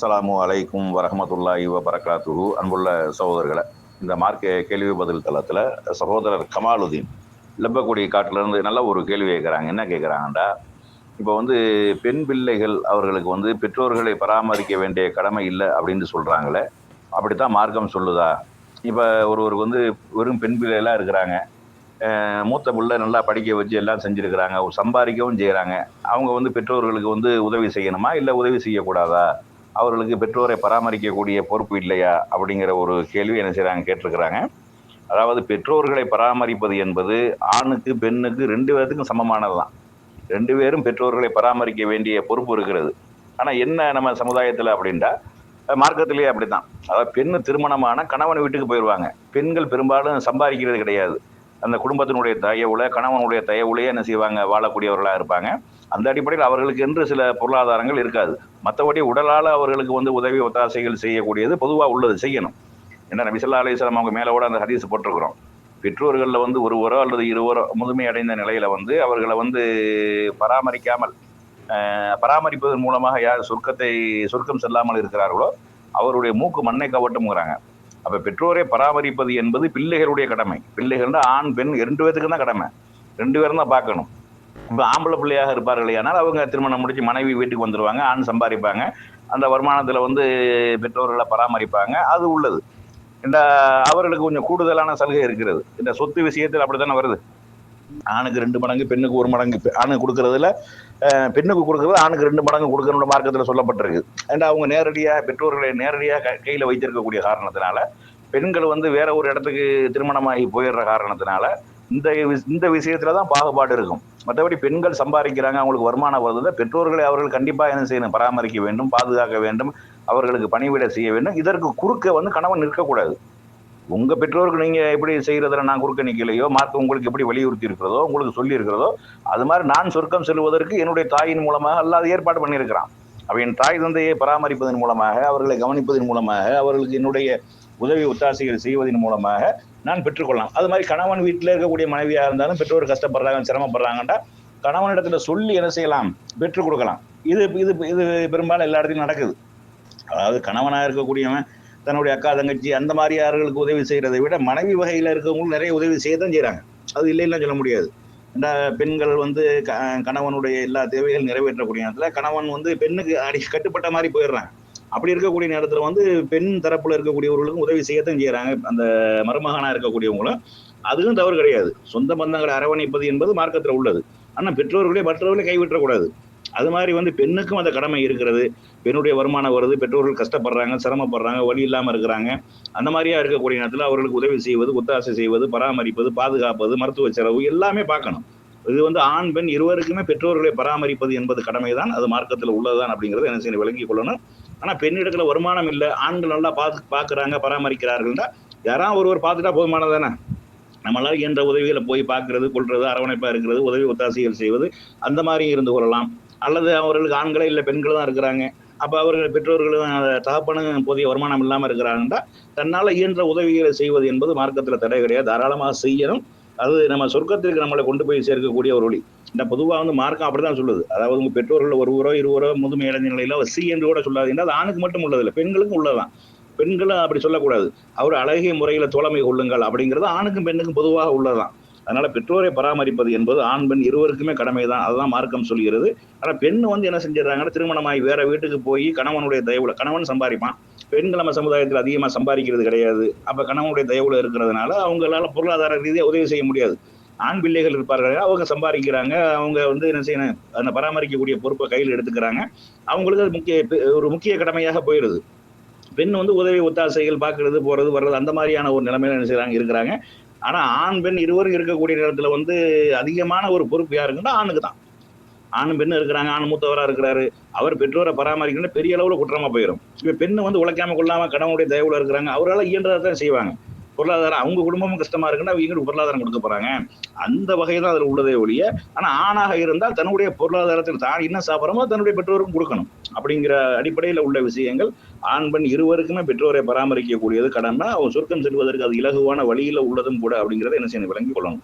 அஸ்லாமு அலைக்கும் வரமத்துல்லாஹி வபரகாத்துஹு. அன்புள்ள சகோதரர்களை இந்த மார்க்க கேள்வி பதில் தளத்தில் சகோதரர் கமாலுதீன் லெப்பக்குடி காட்டிலேருந்து நல்ல ஒரு கேள்வி கேட்குறாங்க என்ன கேட்குறாங்கண்டா இப்போ வந்து பெண் பிள்ளைகள் அவர்களுக்கு வந்து பெற்றோர்களை பராமரிக்க வேண்டிய கடமை இல்லை அப்படின்னு சொல்கிறாங்களே அப்படித்தான் மார்க்கம் சொல்லுதா? இப்போ ஒருவருக்கு வந்து வெறும் பெண் பிள்ளைகளாக இருக்கிறாங்க. மூத்த பிள்ளை நல்லா படிக்க வச்சு எல்லாம் செஞ்சுருக்கிறாங்க சம்பாதிக்கவும் செய்கிறாங்க அவங்க வந்து பெற்றோர்களுக்கு வந்து உதவி செய்யணுமா இல்லை உதவி செய்யக்கூடாதா? அவர்களுக்கு பெற்றோரை பராமரிக்கக்கூடிய பொறுப்பு இல்லையா அப்படிங்கிற ஒரு கேள்வி என்ன செய்கிறாங்க கேட்டிருக்கிறாங்க. அதாவது பெற்றோர்களை பராமரிப்பது என்பது ஆணுக்கு பெண்ணுக்கு ரெண்டு பேர்த்துக்கும் சமமானது தான் ரெண்டு பேரும் பெற்றோர்களை பராமரிக்க வேண்டிய பொறுப்பு இருக்கிறது. ஆனால் என்ன நம்ம சமுதாயத்தில் அப்படின்டா மார்க்கத்திலேயே அப்படித்தான். அதாவது பெண்ணு திருமணமான கணவன் வீட்டுக்கு போயிடுவாங்க பெண்கள் பெரும்பாலும் சம்பாதிக்கிறது கிடையாது. அந்த குடும்பத்தினுடைய தயவுல கணவனுடைய தயவுலையே என்ன செய்வாங்க வாழக்கூடியவர்களாக இருப்பாங்க. அந்த அடிப்படையில் அவர்களுக்கு என்று சில பொருளாதாரங்கள் இருக்காது. மற்றபடி உடலால் அவர்களுக்கு வந்து உதவி ஒத்தாசைகள் செய்யக்கூடியது பொதுவாக உள்ளது செய்யணும். என்ன நபிசல்லா அலிஸ்லாம் அவங்க மேலே கூட அந்த ஹதீஸ் போட்டிருக்கிறோம். பெற்றோர்களில் வந்து ஒருவரோ அல்லது இருவரோ முதுமை அடைந்த நிலையில் வந்து அவர்களை வந்து பராமரிக்காமல் பராமரிப்பதன் மூலமாக யார் சொர்க்கத்தை சொர்க்கம் செல்லாமல் இருக்கிறார்களோ அவருடைய மூக்கு மண்ணை கவட்டும்ங்கிறாங்க. அப்போ பெற்றோரை பராமரிப்பது என்பது பிள்ளைகளுடைய கடமை. பிள்ளைகள்னா ஆண் பெண் ரெண்டு பேர்த்துக்கு தான் கடமை. ரெண்டு பேரும் தான் பார்க்கணும். இப்போ ஆம்பளை பிள்ளையாக இருப்பார்கள் ஆனால் அவங்க திருமணம் முடிச்சு மனைவி வீட்டுக்கு வந்துருவாங்க ஆண் சம்பாதிப்பாங்க. அந்த வருமானத்தில் வந்து பெற்றோர்களை பராமரிப்பாங்க. அது உள்ளது. இந்த அவர்களுக்கு கொஞ்சம் கூடுதலான சலுகை இருக்கிறது. இந்த சொத்து விஷயத்தில் அப்படித்தானே வருது? ஆணுக்கு ரெண்டு மடங்கு பெண்ணுக்கு ஒரு மடங்கு. ஆணுக்கு கொடுக்கறதுல பெண்ணுக்கு கொடுக்கறது ஆணுக்கு ரெண்டு மடங்கு கொடுக்கணும்னு மார்க்கத்தில் சொல்லப்பட்டிருக்கு. ஏன்னா அவங்க நேரடியாக பெற்றோர்களை நேரடியாக கையில் வைத்திருக்கக்கூடிய காரணத்தினால பெண்கள் வந்து வேற ஒரு இடத்துக்கு திருமணமாகி போயிடுற காரணத்தினால இந்த வி- இந்த விஷயத்துல தான் பாகுபாடு இருக்கும். மற்றபடி பெண்கள் சம்பாதிக்கிறாங்க அவங்களுக்கு வருமானம் வருது பெற்றோர்களை அவர்கள் கண்டிப்பாக என்ன செய்யணும்? பராமரிக்க வேண்டும் பாதுகாக்க வேண்டும் அவர்களுக்கு பணிவிட செய்ய வேண்டும். இதற்கு குறுக்க வந்து கணவன் நிற்கக்கூடாது. உங்கள் பெற்றோருக்கு நீங்கள் எப்படி செய்கிறதில் நான் குறுக்க நிற்கலையோ மார்க் உங்களுக்கு எப்படி வலியுறுத்தி இருக்கிறதோ உங்களுக்கு சொல்லி இருக்கிறதோ அது மாதிரி நான் சொர்க்கம் செல்வதற்கு என்னுடைய தாயின் மூலமாக அல்லாத ஏற்பாடு பண்ணியிருக்கிறான். அவ என் தாய் தந்தையை பராமரிப்பதன் மூலமாக அவர்களை கவனிப்பதன் மூலமாக அவர்களுக்கு என்னுடைய உதவி ஒத்தாசைகள் செய்வதன் மூலமாக நான் பெற்றுக்கொள்ளலாம். அது மாதிரி கணவன் வீட்டில் இருக்கக்கூடிய மனைவியாக இருந்தாலும் பெற்றோர் கஷ்டப்படுறாங்க சிரமப்படுறாங்கன்றா கணவனிடத்துல சொல்லி என்ன செய்யலாம்? பெற்றுக் கொடுக்கலாம். இது இது இது பெரும்பாலும் எல்லா இடத்துலையும் நடக்குது. அதாவது கணவனாக இருக்கக்கூடியவன் தன்னுடைய அக்கா தங்கச்சி அந்த மாதிரி யார்களுக்கு உதவி செய்கிறதை விட மனைவி வகையில் இருக்கவங்களும் நிறைய உதவி செய்ய தான் செய்கிறாங்க அது இல்லைன்னு சொல்ல முடியாது. இந்த பெண்கள் வந்து க- கணவனுடைய எல்லா தேவைகள் நிறைவேற்றக்கூடிய நேரத்தில் கணவன் வந்து பெண்ணுக்கு அடி கட்டுப்பட்ட மாதிரி போயிடுறாங்க. அப்படி இருக்கக்கூடிய நேரத்தில் வந்து பெண் தரப்புல இருக்கக்கூடியவர்களுக்கும் உதவி செய்யத்தான் செய்கிறாங்க அந்த மருமகனாக இருக்கக்கூடியவங்களும். அதுவும் தவறு கிடையாது. சொந்த பந்தங்களை அரவணைப்பது என்பது மார்க்கத்தில் உள்ளது. ஆனால் பெற்றோர்களே மற்றவர்களே கைவிட்டக்கூடாது. அது மாதிரி வந்து பெண்ணுக்கும் அந்த கடமை இருக்கிறது. பெண்ணுடைய வருமானம் வருது. பெற்றோர்கள் கஷ்டப்படுறாங்க சிரமப்படுறாங்க வழி இல்லாமல் இருக்கிறாங்க. அந்த மாதிரியா இருக்கக்கூடிய நேரத்தில் அவர்களுக்கு உதவி செய்வது ஒத்தாசை செய்வது பராமரிப்பது பாதுகாப்பது மருத்துவ செலவு எல்லாமே பார்க்கணும். இது வந்து ஆண் பெண் இருவருக்குமே பெற்றோர்களை பராமரிப்பது என்பது கடமைதான். அது மார்க்கத்தில் உள்ளதுதான் அப்படிங்கிறது என்ன செய்யணும் விளங்கி கொள்ளணும். ஆனால் பெண்ணிடத்துல வருமானம் இல்லை ஆண்கள் நல்லா பார்த்து பார்க்குறாங்க பராமரிக்கிறார்கள்னா யாராவது ஒருவர் பார்த்துட்டா போதுமானதானே நம்மளால இயன்ற உதவிகளை போய் பார்க்கறது கொள்றது அரவணைப்பாக இருக்கிறது உதவி ஒத்தாசைகள் செய்வது அந்த மாதிரி இருந்து கொள்ளலாம். அல்லது அவர்களுக்கு ஆண்களே இல்லை பெண்கள் தான் இருக்கிறாங்க. அப்போ அவர்கள் பெற்றோர்களும் தகப்பனும் போதிய வருமானம் இல்லாமல் இருக்கிறாங்கன்னா தன்னால் இயன்ற உதவிகளை செய்வது என்பது மார்க்கத்தில் தடை கிடையாது. தாராளமாக செய்யணும். அது நம்ம சொர்க்கத்திற்கு நம்மளை கொண்டு போய் சேர்க்கக்கூடிய ஒரு வழி இந்த பொதுவாக வந்து மார்க்கம் அப்படிதான் சொல்லுது. அதாவது உங்கள் பெற்றோர்கள் ஒருவரோ இருவரோ முதுமை இழந்த நிலையில சி என்று கூட சொல்லாதீங்கன்னா அது ஆணுக்கு மட்டும் உள்ளதில்லை பெண்களுக்கும் உள்ளதான் பெண்களும் அப்படி சொல்லக்கூடாது. அவர் அழகிய முறையில் தோழமை கொள்ளுங்கள் அப்படிங்கிறது ஆணுக்கும் பெண்ணுக்கும் பொதுவாக உள்ளதான் அதனால பெற்றோரை பராமரிப்பது என்பது ஆண் பெண் இருவருக்குமே கடமை தான் அதுதான் மார்க்கம் சொல்கிறது. ஆனால் பெண் வந்து என்ன செஞ்சிடறாங்கன்னா திருமணமாகி வேற வீட்டுக்கு போய் கணவனுடைய தயவுல கணவன் சம்பாதிப்பான். பெண்கள் நம்ம சமுதாயத்தில் அதிகமாக சம்பாதிக்கிறது கிடையாது. அப்போ கணவனுடைய தயவுல இருக்கிறதுனால அவங்களால பொருளாதார ரீதியாக உதவி செய்ய முடியாது. ஆண் பிள்ளைகள் இருப்பார்கள். அவங்க சம்பாதிக்கிறாங்க. அவங்க வந்து என்ன செய்யணும்? அந்த பராமரிக்கக்கூடிய பொறுப்பை கையில் எடுத்துக்கிறாங்க. அவங்களுக்கு அது முக்கிய ஒரு முக்கிய கடமையாக போயிடுது. பெண் வந்து உதவி ஒத்தாசைகள் பார்க்கறது போறது வர்றது அந்த மாதிரியான ஒரு நிலைமையில என்ன செய்யறாங்க? இருக்கிறாங்க. ஆனா ஆண் பெண் இருவரும் இருக்கக்கூடிய நேரத்துல வந்து அதிகமான ஒரு பொறுப்பு யாருக்குன்னா ஆணுக்கு தான் ஆணும் பெண்ணு இருக்கிறாங்க ஆண் மூத்தவராக இருக்கிறாரு. அவர் பெற்றோரை பராமரிக்கணும்னு பெரிய அளவுல குற்றமா போயிடும் இப்போ பெண்ணு வந்து உழைக்காம கொள்ளாமல் கடவுளுடைய தயவுல இருக்கிறாங்க. அவரால் இயன்றதை தான் செய்வாங்க. பொருளாதாரம் அவங்க குடும்பமும் கஷ்டமா இருக்குன்னா அவங்க பொருளாதாரம் கொடுக்க போறாங்க. அந்த வகையில் தான் அதில் உள்ளதே ஒழிய ஆனா ஆணாக இருந்தால் தன்னுடைய பொருளாதாரத்தில் தான் என்ன சாப்பிட்றமோ தன்னுடைய பெற்றோருக்கும் கொடுக்கணும். அப்படிங்கிற அடிப்படையில் உள்ள விஷயங்கள் ஆண் பெண் இருவருக்குமே பெற்றோரை பராமரிக்கக்கூடியது கடன்னா அவன் சொர்க்கம் செல்வதற்கு அது இலகுவான வழியில உள்ளதும் கூட அப்படிங்கிறத என்ன செய்யணும் விளங்கி கொள்ளணும்.